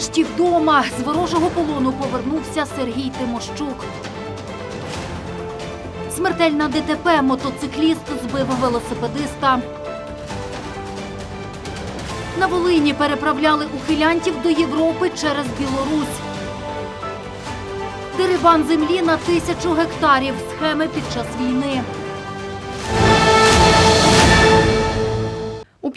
Нарешті вдома з ворожого полону повернувся Сергій Тимощук. Смертельна ДТП мотоцикліст збив велосипедиста. На Волині переправляли ухилянтів до Європи через Білорусь. Дерибан землі на тисячу гектарів. Схеми під час війни.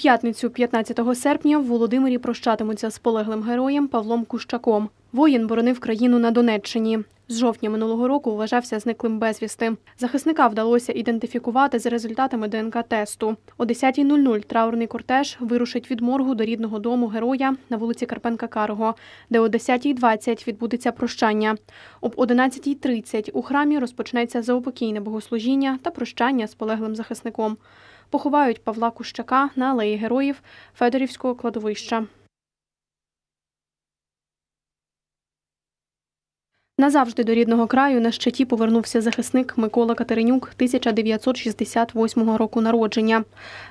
П'ятницю, 15 серпня, в Володимирі прощатимуться з полеглим героєм Павлом Кущаком. Воїн боронив країну на Донеччині. З жовтня минулого року вважався зниклим безвісти. Захисника вдалося ідентифікувати за результатами ДНК-тесту. О 10.00 траурний кортеж вирушить від моргу до рідного дому героя на вулиці Карпенка Карого, де о 10.20 відбудеться прощання. Об 11.30 у храмі розпочнеться заупокійне богослужіння та прощання з полеглим захисником. Поховають Павла Кущака на алеї героїв Федорівського кладовища. Назавжди до рідного краю на щиті повернувся захисник Микола Катеринюк 1968 року народження.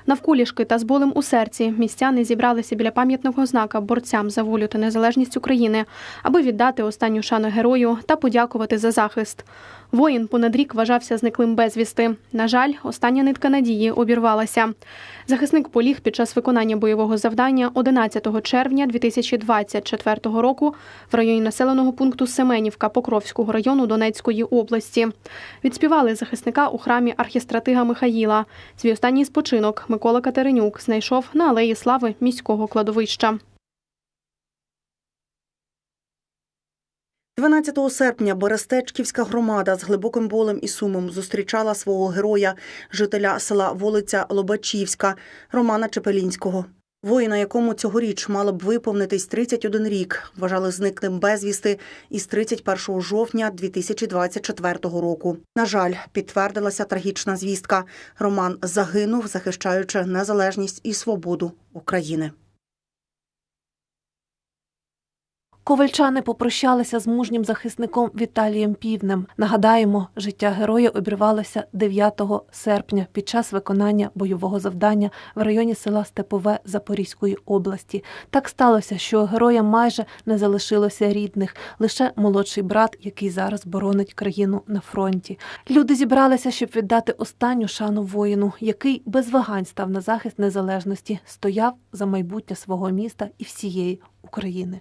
Навколішки та з болем у серці містяни зібралися біля пам'ятного знака борцям за волю та незалежність України, аби віддати останню шану герою та подякувати за захист. Воїн понад рік вважався зниклим безвісти. На жаль, остання нитка надії обірвалася. Захисник поліг під час виконання бойового завдання 11 червня 2024 року в районі населеного пункту Семенівка Покровського району Донецької області. Відспівали захисника у храмі архістратига Михаїла. Свій останній спочинок Микола Катеринюк знайшов на алеї слави міського кладовища. 12 серпня Берестечківська громада з глибоким болем і сумом зустрічала свого героя, жителя села Волиця Лобачівська Романа Чепелінського. Воїна, якому цьогоріч мало б виповнитись 31 рік, вважали зниклим безвісти із 31 жовтня 2024 року. На жаль, підтвердилася трагічна звістка. Роман загинув, захищаючи незалежність і свободу України. Ковальчани попрощалися з мужнім захисником Віталієм Півнем. Нагадаємо, життя героя обірвалося 9 серпня під час виконання бойового завдання в районі села Степове Запорізької області. Так сталося, що героя майже не залишилося рідних, лише молодший брат, який зараз боронить країну на фронті. Люди зібралися, щоб віддати останню шану воїну, який без вагань став на захист незалежності, стояв за майбутнє свого міста і всієї України.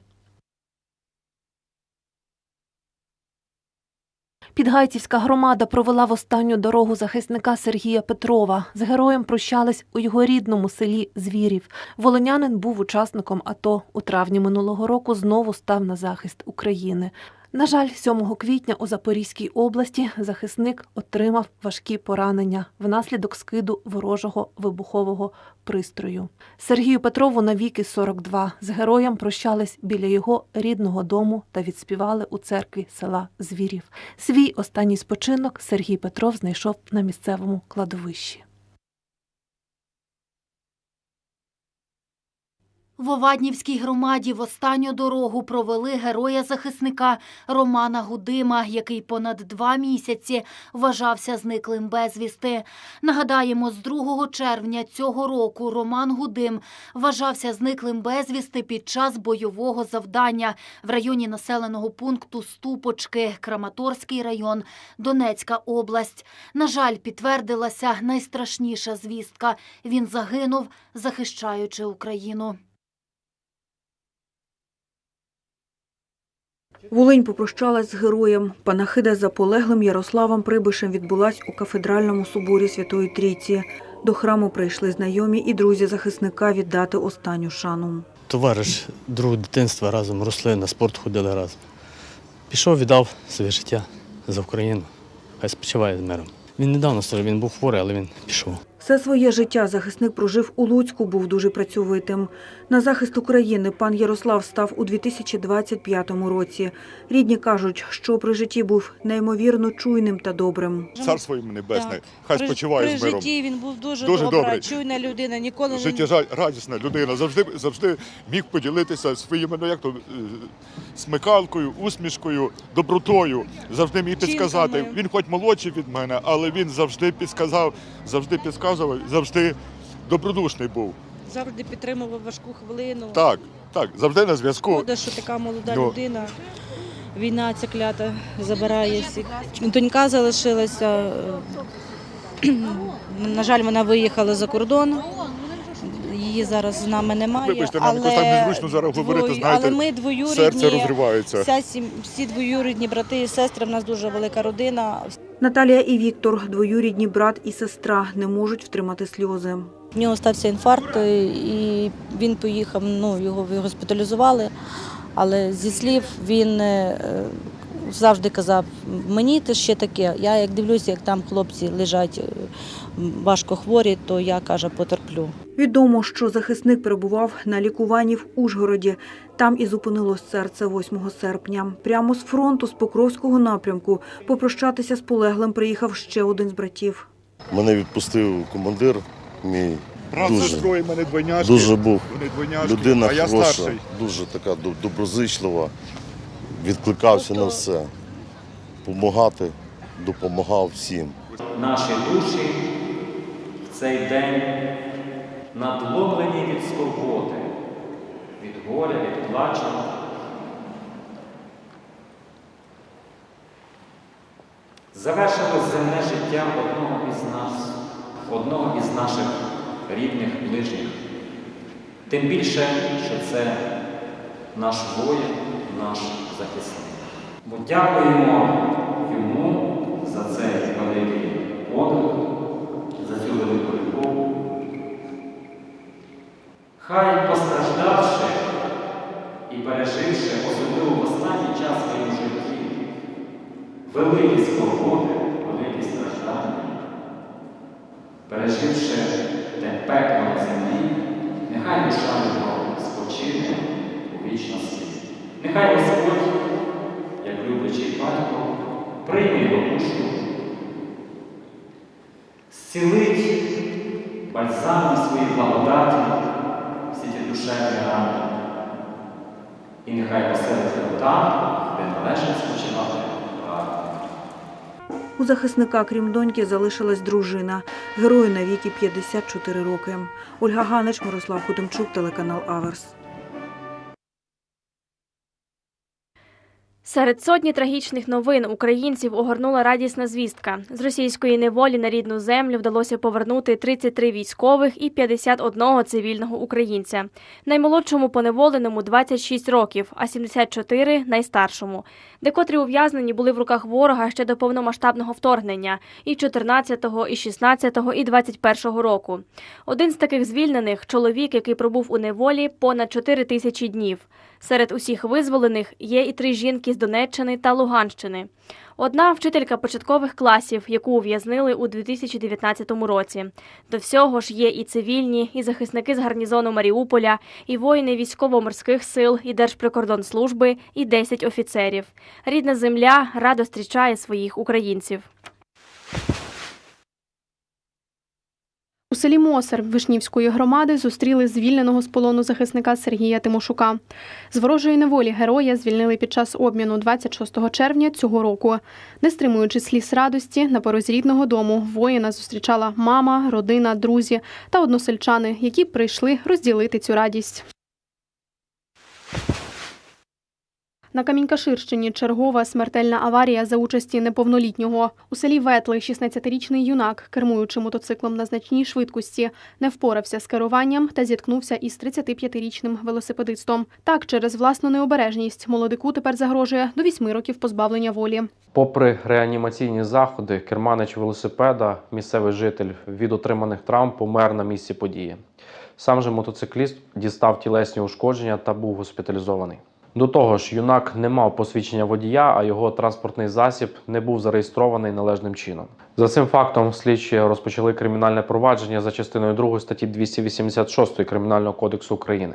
Підгайцівська громада провела в останню дорогу захисника Сергія Петрова. З героєм прощались у його рідному селі Звірів. Волонянин був учасником АТО. У травні минулого року знову став на захист України. На жаль, 7 квітня у Запорізькій області захисник отримав важкі поранення внаслідок скиду ворожого вибухового пристрою. Сергію Петрову навіки 42. З героєм прощались біля його рідного дому та відспівали у церкві села Звірів. Свій останній спочинок Сергій Петров знайшов на місцевому кладовищі. В Оваднівській громаді в останню дорогу провели героя-захисника Романа Гудима, який понад два місяці вважався зниклим безвісти. Нагадаємо, з 2 червня цього року Роман Гудим вважався зниклим безвісти під час бойового завдання в районі населеного пункту Ступочки, Краматорський район, Донецька область. На жаль, підтвердилася найстрашніша звістка. Він загинув, захищаючи Україну. Волинь попрощалась з героєм. Панахида за полеглим Ярославом Прибишем відбулась у кафедральному соборі Святої Трійці. До храму прийшли знайомі і друзі захисника віддати останню шану. Товариш друг дитинства разом росли, на спорт ходили разом. Пішов, віддав своє життя за Україну. Хай спочиває з миром. Він недавно став, він був хворий, але він пішов. Все своє життя захисник прожив у Луцьку, був дуже працьовитим. На захист України пан Ярослав став у 2025 році. Рідні кажуть, що при житті був неймовірно чуйним та добрим. Царство йому небесне, Так. хай При- спочиває при з миром. житті він був дуже, Дуже добра, добрий. чуйна людина, ніколи не Життєрадісна людина, завжди, завжди міг поділитися своїми, ну як то, е, смикалкою, усмішкою, добротою, завжди міг підсказати. Він хоч молодший від мене, але він завжди підсказав, завжди підказував, завжди добродушний був. завжди підтримував важку хвилину. Так, Так, завжди на зв'язку. Шкода, що така молода Ну. людина. Війна ця клята забирає всіх. Донька залишилася. е, На жаль, вона виїхала за кордон. Її зараз з нами немає. Вибачте, нам якось так незручно зараз говорити, знаєте, але ми Серце двоюрідні. розривається. Вся сім- всі двоюрідні брати і сестри. В нас дуже велика родина. Наталія і Віктор, двоюрідні брат і сестра, не можуть втримати сльози. В нього стався інфаркт, е, і він поїхав. Ну його госпіталізували. Але зі слів він е, завжди казав: мені це ще таке. Я як дивлюся, як там хлопці лежать е, важко хворі, то я каже, потерплю. Відомо, що захисник перебував на лікуванні в Ужгороді. Там і зупинилось серце 8 серпня. Прямо з фронту, з Покровського напрямку, попрощатися з полеглим приїхав ще один з братів. Мене відпустив командир мій. Дуже. мене двойняшки. Дуже був Вони двойняшки, людина а я хороша, старший. дуже така доб- доброзичлива, відкликався на все. Помагати, допомагав всім. Наші душі в цей день надломлені від скорботи, від горя, від плачу. Завершилось земне життя одного із нас, одного із наших рідних, ближніх. Тим більше, що це наш воїн, наш захисник. Бо дякуємо йому за цей великий подвиг, за цю велику любов. Хай постраждавши і переживши, особливо в останній час в своєму житті, великі скорботи, великі страждання, переживши те пекло на землі, нехай душа його спочине у вічності. Нехай Господь, як люблячий батько, прийме його душу, зцілить бальзамом своїх благодаті всі ті душевні рани. І нехай поселить його там, де належить спочивати. У захисника, крім доньки, залишилась дружина. Герою на віки 54 роки. Ольга Ганич, Мирослав Хутимчук, телеканал Аверс. Серед сотні трагічних новин українців огорнула радісна звістка. З російської неволі на рідну землю вдалося повернути 33 військових і 51 цивільного українця. Наймолодшому поневоленому 26 років, а 74 – найстаршому. Декотрі ув'язнені були в руках ворога ще до повномасштабного вторгнення і 14-го, і 16-го, і 21-го року. Один з таких звільнених – чоловік, який пробув у неволі понад 4 тисячі днів. Серед усіх визволених є і три жінки з Донеччини та Луганщини. Одна вчителька початкових класів, яку ув'язнили у 2019 році. До всього ж є і цивільні, і захисники з гарнізону Маріуполя, і воїни військово-морських сил, і Держприкордонслужби, і 10 офіцерів. Рідна земля радо зустрічає своїх українців. Селі Мосер Вишнівської громади зустріли звільненого з полону захисника Сергія Тимошука. З ворожої неволі героя звільнили під час обміну 26 червня цього року. Не стримуючи сліз радості, на порозі рідного дому воїна зустрічала мама, родина, друзі та односельчани, які прийшли розділити цю радість. На Камінькаширщині чергова смертельна аварія за участі неповнолітнього. У селі Ветли 16-річний юнак, кермуючи мотоциклом на значній швидкості, не впорався з керуванням та зіткнувся із 35-річним велосипедистом. Так, через власну необережність молодику тепер загрожує до 8 років позбавлення волі. Попри реанімаційні заходи, керманич велосипеда, місцевий житель від отриманих травм помер на місці події. Сам же мотоцикліст дістав тілесні ушкодження та був госпіталізований. До того ж, юнак не мав посвідчення водія, а його транспортний засіб не був зареєстрований належним чином. За цим фактом слідчі розпочали кримінальне провадження за частиною 2 статті 286 Кримінального кодексу України.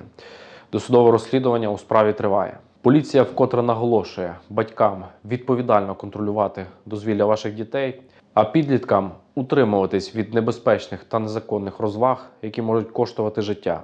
Досудове розслідування у справі триває. Поліція вкотре наголошує батькам відповідально контролювати дозвілля ваших дітей, а підліткам утримуватись від небезпечних та незаконних розваг, які можуть коштувати життя.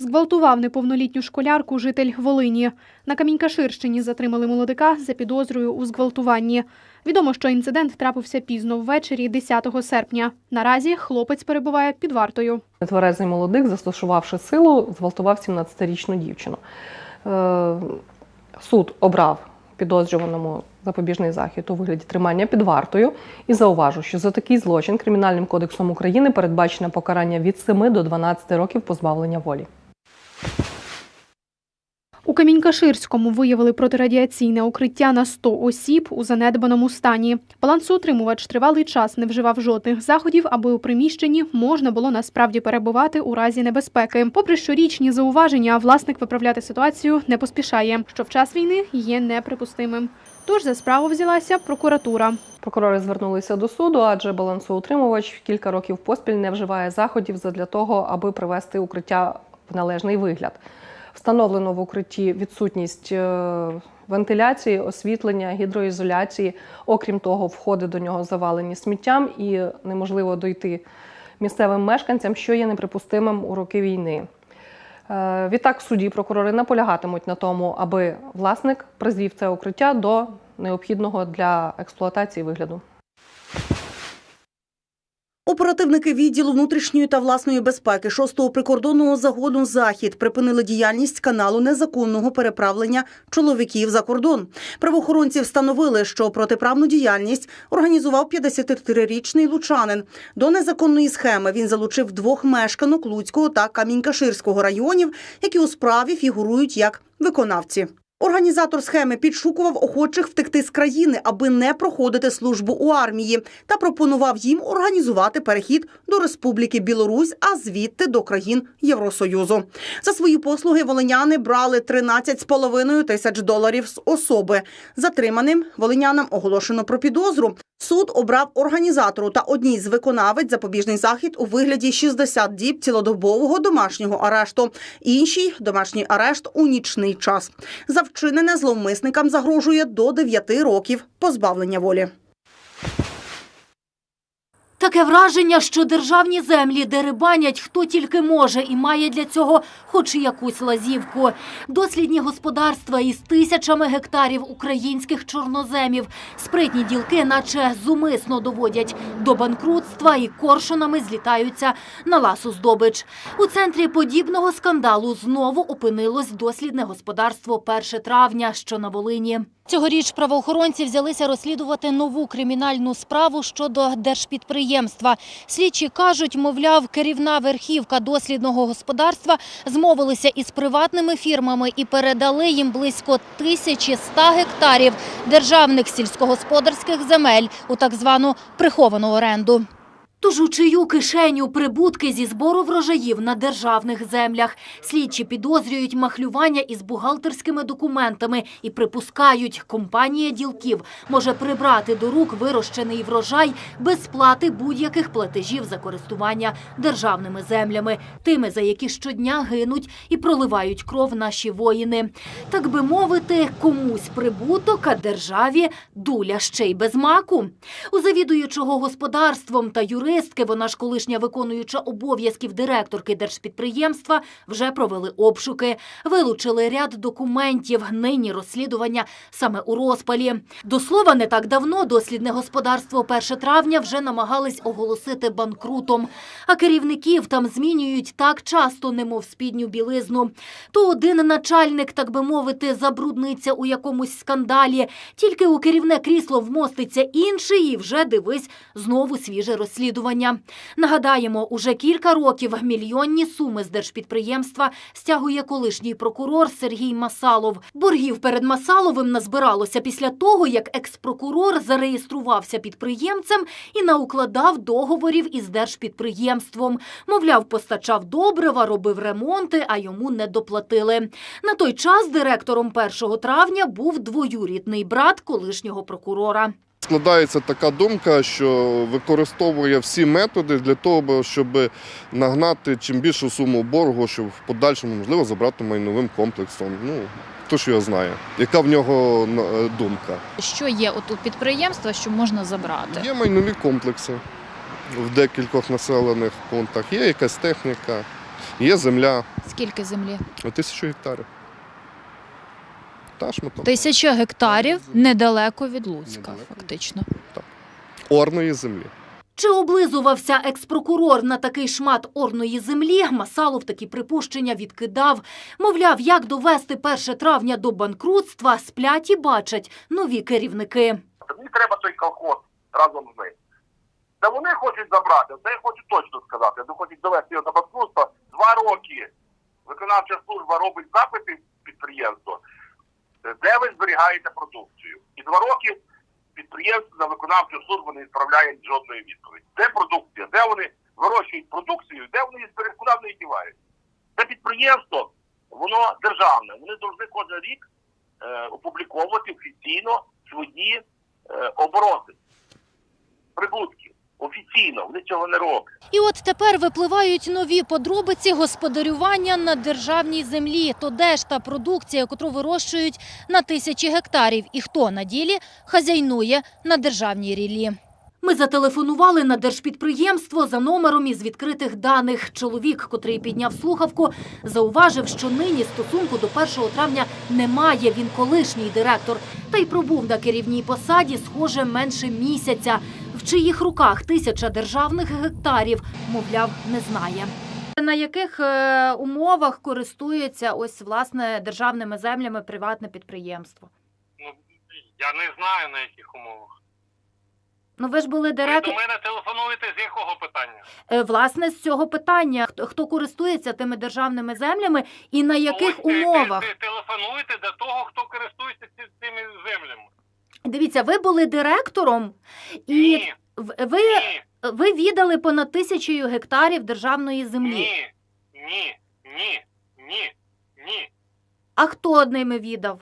Зґвалтував неповнолітню школярку житель Волині. На Камінькаширщині затримали молодика за підозрою у зґвалтуванні. Відомо, що інцидент трапився пізно ввечері 10 серпня. Наразі хлопець перебуває під вартою. Нетверезий молодик, застосувавши силу, зґвалтував 17-річну дівчину. Е, Суд обрав підозрюваному запобіжний захід у вигляді тримання під вартою і зауважу, що за такий злочин Кримінальним кодексом України передбачено покарання від 7 до 12 років позбавлення волі. Камінькаширському виявили протирадіаційне укриття на 100 осіб у занедбаному стані. Балансоутримувач тривалий час не вживав жодних заходів, аби у приміщенні можна було насправді перебувати у разі небезпеки. Попри щорічні зауваження, власник виправляти ситуацію не поспішає, що в час війни є неприпустимим. Тож за справу взялася прокуратура. Прокурори звернулися до суду, адже балансоутримувач кілька років поспіль не вживає заходів задля того, аби привести укриття в належний вигляд. Встановлено в укритті відсутність е, вентиляції, освітлення, гідроізоляції. Окрім того, входи до нього завалені сміттям і неможливо дойти місцевим мешканцям, що є неприпустимим у роки війни. Е, Відтак, в суді прокурори наполягатимуть на тому, аби власник призвів це укриття до необхідного для експлуатації вигляду. Оперативники відділу внутрішньої та власної безпеки 6-го прикордонного загону Захід припинили діяльність каналу незаконного переправлення чоловіків за кордон. Правоохоронці встановили, що протиправну діяльність організував 53-річний лучанин. До незаконної схеми він залучив двох мешканок Луцького та Камінькаширського районів, які у справі фігурують як виконавці. Організатор схеми підшукував охочих втекти з країни, аби не проходити службу у армії, та пропонував їм організувати перехід до Республіки Білорусь, а звідти до країн Євросоюзу. За свої послуги волиняни брали 13,5 тисяч доларів з особи. Затриманим волинянам оголошено про підозру. Суд обрав організатору та одній з виконавець запобіжний захід у вигляді 60 діб цілодобового домашнього арешту. Інший домашній арешт у нічний час. Вчинене зловмисникам загрожує до 9 років позбавлення волі. Таке враження, що державні землі дерибанять хто тільки може і має для цього хоч якусь лазівку. Дослідні господарства із тисячами гектарів українських чорноземів. Спритні ділки наче зумисно доводять до банкрутства і коршунами злітаються на ласу здобич. У центрі подібного скандалу знову опинилось дослідне господарство 1 травня, що на Волині. Цьогоріч правоохоронці взялися розслідувати нову кримінальну справу щодо держпідприємства. Слідчі кажуть, мовляв, керівна верхівка дослідного господарства змовилися із приватними фірмами і передали їм близько 1100 гектарів державних сільськогосподарських земель у так звану приховану оренду. Тож у чию кишеню прибутки зі збору врожаїв на державних землях. Слідчі підозрюють махлювання із бухгалтерськими документами і припускають, компанія ділків може прибрати до рук вирощений врожай без сплати будь-яких платежів за користування державними землями, тими, за які щодня гинуть і проливають кров наші воїни. Так би мовити, комусь прибуток, а державі дуля ще й без маку. У завідуючого господарством та юристки, вона ж колишня виконуюча обов'язків директорки держпідприємства, вже провели обшуки, вилучили ряд документів. Нині розслідування саме у розпалі. До слова, не так давно дослідне господарство 1 травня вже намагались оголосити банкрутом. А керівників там змінюють так часто, немов спідню білизну. То один начальник, так би мовити, забрудниться у якомусь скандалі, тільки у керівне крісло вмоститься інший і вже дивись знову свіже розслідування. Нагадаємо, уже кілька років мільйонні суми з держпідприємства стягує колишній прокурор Сергій Масалов. Боргів перед Масаловим назбиралося після того, як екс-прокурор зареєструвався підприємцем і наукладав договорів із держпідприємством. Мовляв, постачав добрива, робив ремонти, а йому не доплатили. На той час директором 1 травня був двоюрідний брат колишнього прокурора. Складається така думка, що використовує всі методи для того, щоб нагнати чим більшу суму боргу, щоб в подальшому можливо забрати майновим комплексом. Ну хто ж його знає, яка в нього е, думка? Що є от у підприємства, що можна забрати? Є майнові комплекси в декількох населених пунктах, є якась техніка, Є земля Скільки землі? тисячу гектарів. Та шматок. Тисяча гектарів недалеко від Луцька, Недалеко. фактично. Орної землі. Чи облизувався експрокурор на такий шмат орної землі? Масалов такі припущення відкидав. Мовляв, як довести 1 травня до банкрутства, сплять і бачать нові керівники. Мені треба той колхоз разом з ним. Та вони хочуть забрати, це я хочу точно сказати. Вони хочуть довести його до банкрутства. Два роки виконавча служба робить запити підприємство, де ви зберігаєте продукцію. І два роки підприємство на виконавчу службу не відправляє жодної відповіді. Де продукція? Де вони вирощують продукцію, де вони її зберігають, куди вони її? Це підприємство, воно державне. Вони повинні кожен рік е, опубліковувати офіційно свої е, обороти, прибутки. Офіційно, вони цього не роблять. І от тепер випливають нові подробиці господарювання на державній землі. То де ж та продукція, котру вирощують на тисячі гектарів, і хто на ділі хазяйнує на державній ріллі. Ми зателефонували на держпідприємство за номером із відкритих даних. Чоловік, котрий підняв слухавку, зауважив, що нині стосунку до 1 травня немає. Він колишній директор. Та й пробув на керівній посаді, схоже, менше місяця. В чиїх руках тисяча державних гектарів, мовляв, не знає. На яких е, умовах користується ось власне державними землями приватне підприємство? Ну, я не знаю на яких умовах. Ну ви ж були Ви до мене телефонуєте з якого питання? Е, Власне, з цього питання хто, хто користується тими державними землями і на яких Ось умовах? Телефонуєте до того, хто користується цими землями. Дивіться, ви були директором, і Ні, ви, ні, ви віддали понад тисячою гектарів державної землі. ні, ні, ні, ні, ні. А хто ними віддав?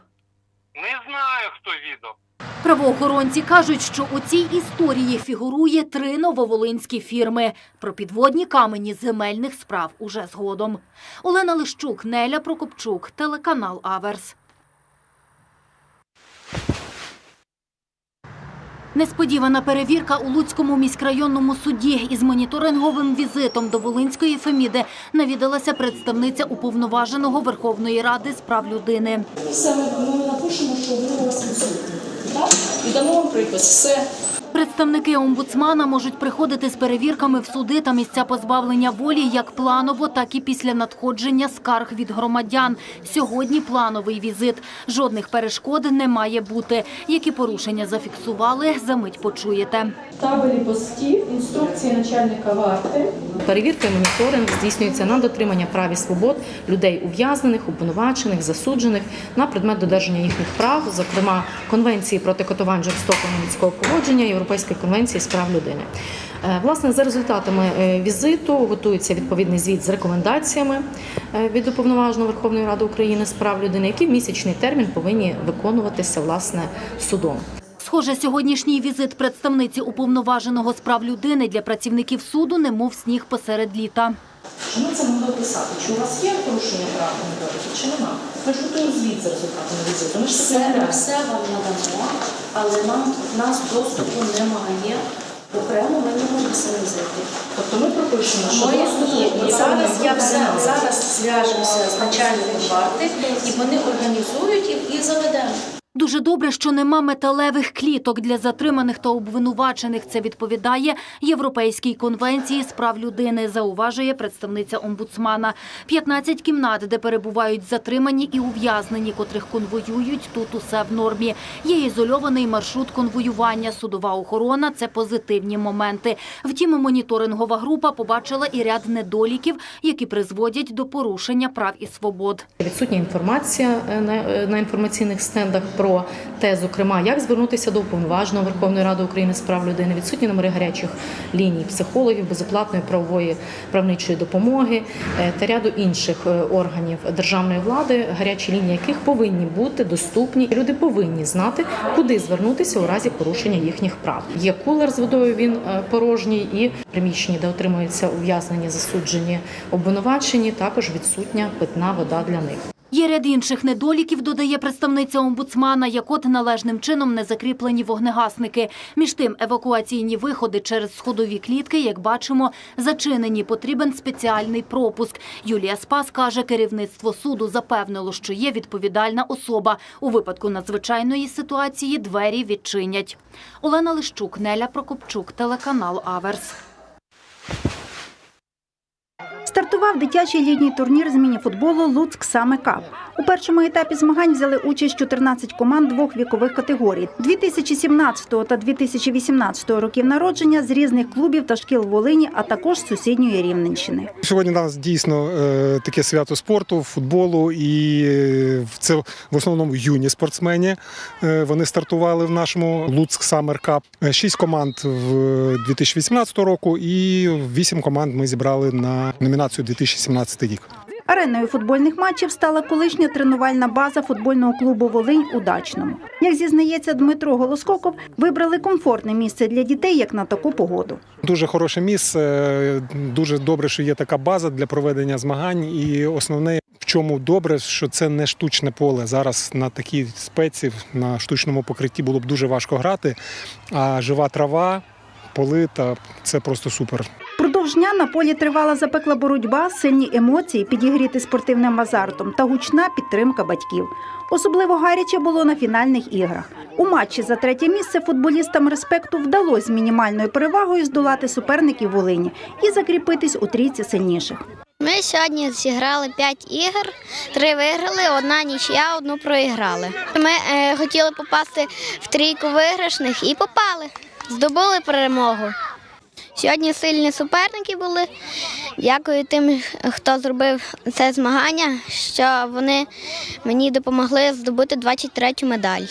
Не знаю, хто віддав. Правоохоронці кажуть, що у цій історії фігурує три нововолинські фірми. Про підводні камені земельних справ уже згодом. Олена Лищук, Неля Прокопчук, телеканал Аверс. Несподівана перевірка у Луцькому міськрайонному суді із моніторинговим візитом до Волинської Феміди навідалася представниця уповноваженого Верховної Ради з прав людини. Все, ми напишемо, що ви вас. Так? І дамо вам припис. Все. Представники омбудсмана можуть приходити з перевірками в суди та місця позбавлення волі як планово, так і після надходження скарг від громадян. Сьогодні плановий візит. Жодних перешкод не має бути. Які порушення зафіксували, за мить почуєте. Табелі постів, інструкції начальника варти. Перевірка і моніторинг здійснюється на дотримання прав і свобод людей ув'язнених, обвинувачених, засуджених на предмет додержання їхніх прав, зокрема Конвенції проти катувань жорстокого людського поводження, Європейської конвенції з прав людини. Е, Власне, за результатами е, візиту готується відповідний звіт з рекомендаціями е, від уповноваженого Верховної Ради України з прав людини, які в місячний термін повинні виконуватися власне судом. Схоже, сьогоднішній візит представниці уповноваженого з прав людини для працівників суду немов сніг посеред літа. Чи ми це могли писати? Чи у вас є порушення прав чи нема? Ми ж готуємо звіт за результатами візиту. Ми ж це Все, перевіряємо. все вам надамо, але нам нас доступу немає. Окремо ми не можемо самі зайти. Тобто ми пропишемо, що Ми, ні, до і цього зараз я все зараз зв'яжемося з начальником варти, і вони організують їх і заведемо. Дуже добре, що нема металевих кліток для затриманих та обвинувачених. Це відповідає Європейській конвенції з прав людини, зауважує представниця омбудсмана. 15 кімнат, де перебувають затримані і ув'язнені, котрих конвоюють, тут усе в нормі. Є ізольований маршрут конвоювання, судова охорона – це позитивні моменти. Втім, моніторингова група побачила і ряд недоліків, які призводять до порушення прав і свобод. Відсутня інформація е, е, на інформаційних стендах про те, зокрема, як звернутися до уповноваженого Верховної Ради України з прав людини, відсутні номери гарячих ліній психологів, безоплатної правової правничої допомоги е, та ряду інших е, органів державної влади, гарячі лінії яких повинні бути доступні. Люди повинні знати, куди звернутися у разі порушення їхніх прав. Є кулер з водою, він е, порожній, і приміщення, де отримуються ув'язнені, засуджені, обвинувачені, також відсутня питна вода для них. Є ряд інших недоліків, додає представниця омбудсмана, як от належним чином не закріплені вогнегасники. Між тим, евакуаційні виходи через сходові клітки, як бачимо, зачинені. Потрібен спеціальний пропуск. Юлія Спас каже, керівництво суду запевнило, що є відповідальна особа. У випадку надзвичайної ситуації двері відчинять. Олена Лищук, Неля Прокопчук, телеканал Аверс. Стартував дитячий літній турнір з міні-футболу Луцьк Саме Кап. У першому етапі змагань взяли участь 14 команд двох вікових категорій 2017 та 2018 років народження з різних клубів та шкіл Волині, а також сусідньої Рівненщини. Сьогодні у нас дійсно е, таке свято спорту, футболу, і е, це в основному юні спортсмени. Е, Вони стартували в нашому Луцьк Cup. Е, Шість команд в 2018 року і вісім команд ми зібрали на номінацію 2017 рік. Ареною футбольних матчів стала колишня тренувальна база футбольного клубу Волинь у Дачному. Як зізнається Дмитро Голоскоков, вибрали комфортне місце для дітей як на таку погоду. Дуже хороше місце, дуже добре, що є така база для проведення змагань. І основне, в чому добре, що це не штучне поле. Зараз на такій спеці, на штучному покритті було б дуже важко грати. А жива трава, поли та це просто супер. Дня на полі тривала запекла боротьба, сильні емоції, підігріти спортивним азартом та гучна підтримка батьків. Особливо гаряче було на фінальних іграх. У матчі за третє місце футболістам респекту вдалося з мінімальною перевагою здолати суперників Волині і закріпитись у трійці сильніших. Ми сьогодні зіграли 5 ігор, три виграли, одна нічия, одну проіграли. Ми е, хотіли попасти в трійку виграшних і попали. Здобули перемогу. Сьогодні сильні суперники були. Дякую тим, хто зробив це змагання, що вони мені допомогли здобути 23-ю медаль.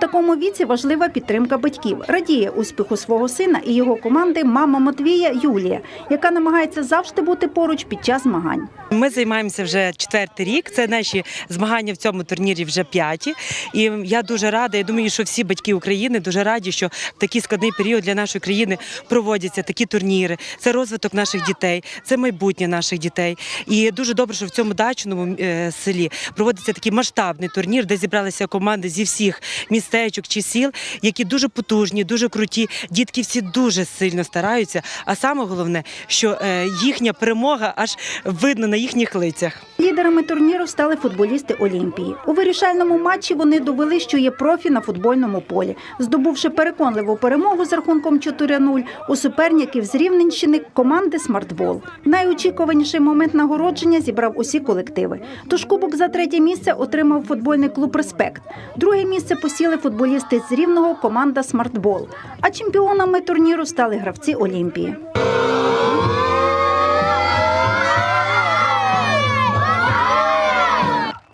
Такому віці важлива підтримка батьків. Радіє успіху свого сина і його команди мама Матвія Юлія, яка намагається завжди бути поруч під час змагань. Ми займаємося вже четвертий рік. Це наші змагання в цьому турнірі вже п'яті. І я дуже рада. Я думаю, що всі батьки України дуже раді, що в такий складний період для нашої країни проводяться такі турніри. Це розвиток наших дітей, це майбутнє наших дітей. І дуже добре, що в цьому дачному е, селі проводиться такий масштабний турнір, де зібралися команди зі всіх містечок чи сіл, які дуже потужні, дуже круті. Дітки всі дуже сильно стараються. А саме головне, що е, їхня перемога аж видно на їхніх лицях. Лідерами турніру стали футболісти Олімпії. У вирішальному матчі вони довели, що є профі на футбольному полі, здобувши переконливу перемогу з рахунком 4-0 у суперників з Рівненщини команди Смартбол. Найочікуваніший момент нагородження зібрав усі колективи. Тож кубок за третє місце отримав футбольний клуб Респект. Друге місце посіли футболісти з Рівного команда Смартбол. А чемпіонами турніру стали гравці Олімпії.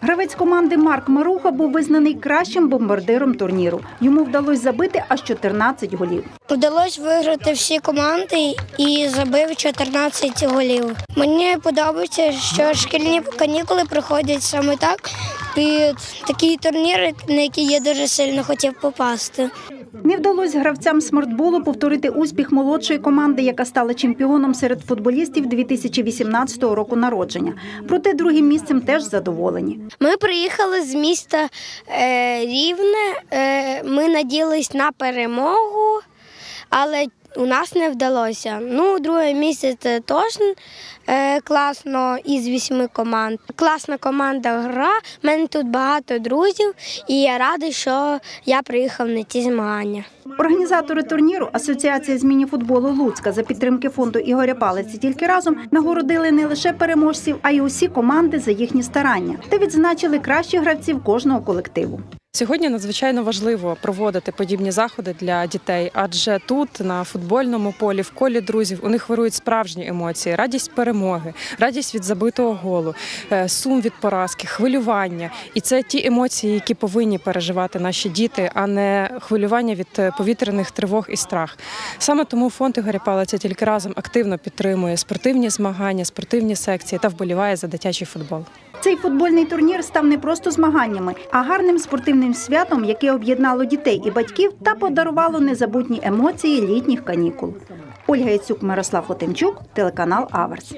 Гравець команди Марк Маруха був визнаний кращим бомбардиром турніру. Йому вдалося забити аж 14 голів. Вдалося виграти всі команди і забив 14 голів. Мені подобається, що шкільні канікули проходять саме так. Під такі турніри, на які я дуже сильно хотів попасти. Не вдалося гравцям смартболу повторити успіх молодшої команди, яка стала чемпіоном серед футболістів 2018 року народження. Проте другим місцем теж задоволені. Ми приїхали з міста е, Рівне. Е, ми надіялись на перемогу, але у нас не вдалося. Ну, друге місце це е, класно із вісьми команд. Класна команда гра. У мене тут багато друзів, і я радий, що я приїхав на ці змагання. Організатори турніру Асоціація з міні-футболу Луцька за підтримки фонду Ігоря Палиці тільки разом нагородили не лише переможців, а й усі команди за їхні старання та відзначили кращих гравців кожного колективу. Сьогодні надзвичайно важливо проводити подібні заходи для дітей, адже тут, на футбольному полі, в колі друзів, у них вирують справжні емоції: радість перемоги, радість від забитого голу, е, сум від поразки, хвилювання. І це ті емоції, які повинні переживати наші діти, а не хвилювання від е, повітряних тривог і страх. Саме тому фонд Ігоря Палиця тільки разом активно підтримує спортивні змагання, спортивні секції та вболіває за дитячий футбол. Цей футбольний турнір став не просто змаганнями, а гарним спортивним святом, яке об'єднало дітей і батьків та подарувало незабутні емоції літніх канікул. Ольга Яцюк, Мирослав Хотимчук, телеканал Аверс.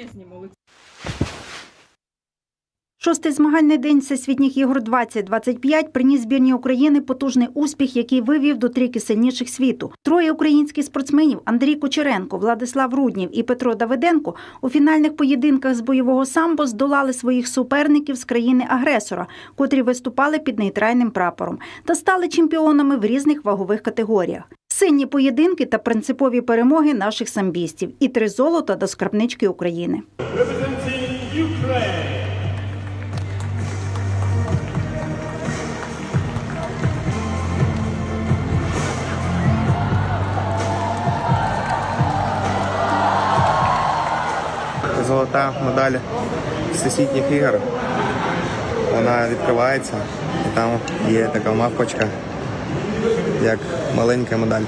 Шостий змагальний день Всесвітніх ігор 2025 приніс збірні України потужний успіх, який вивів до трійки сильніших світу. Троє українських спортсменів Андрій Кучеренко, Владислав Руднів і Петро Давиденко у фінальних поєдинках з бойового самбо здолали своїх суперників з країни-агресора, котрі виступали під нейтральним прапором, та стали чемпіонами в різних вагових категоріях. Сильні поєдинки та принципові перемоги наших самбістів і три золота до скарбнички України. Золота медаль всесвітніх ігор. Вона відкривається, і там є така мавпочка, як маленька медаль.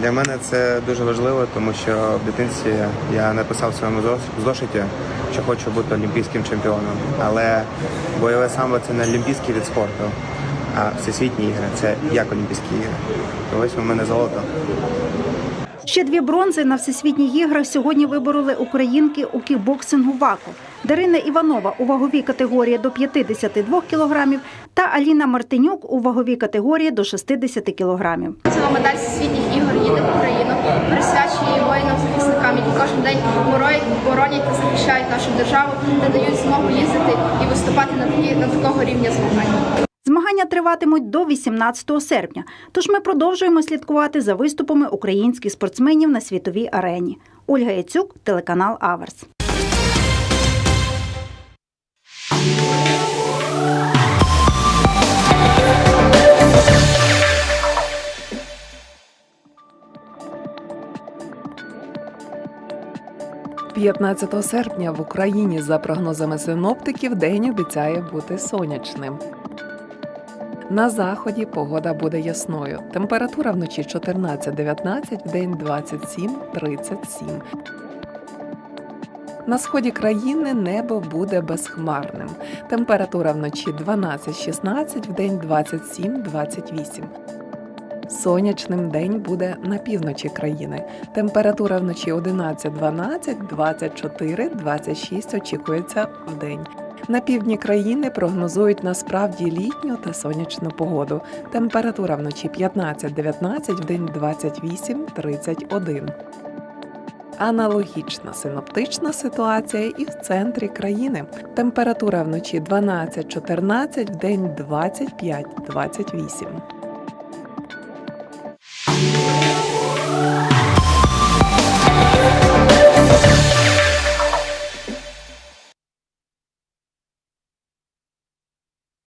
Для мене це дуже важливо, тому що в дитинстві я написав в своєму зошиті, що хочу бути олімпійським чемпіоном. Але бойове самбо це не олімпійський від спорту, а всесвітні ігри це як олімпійські ігри. Ось у мене золото. Ще дві бронзи на всесвітніх іграх сьогодні вибороли українки у кікбоксингу ВАКу. Дарина Іванова у ваговій категорії до 52 кілограмів та Аліна Мартинюк у ваговій категорії до 60 кілограмів. Ціла медаль всесвітніх ігор їде в Україну, присвячує воїнам захисникам, які кожен день боронять, та захищають нашу державу та дають змогу їздити і виступати на такого рівня змагань. Змагання триватимуть до 18 серпня, тож ми продовжуємо слідкувати за виступами українських спортсменів на світовій арені. Ольга Яцюк, телеканал Аверс. – 15 серпня в Україні, за прогнозами синоптиків, день обіцяє бути сонячним. На заході погода буде ясною. Температура вночі 14-19, вдень 27-37. На сході країни небо буде безхмарним. Температура вночі 12-16, вдень 27-28. Сонячним день буде на півночі країни. Температура вночі 11-12, 24-26 очікується в день. На півдні країни прогнозують насправді літню та сонячну погоду. Температура вночі 15-19, вдень 28-31. Аналогічна синоптична ситуація і в центрі країни. Температура вночі 12-14, вдень 25-28.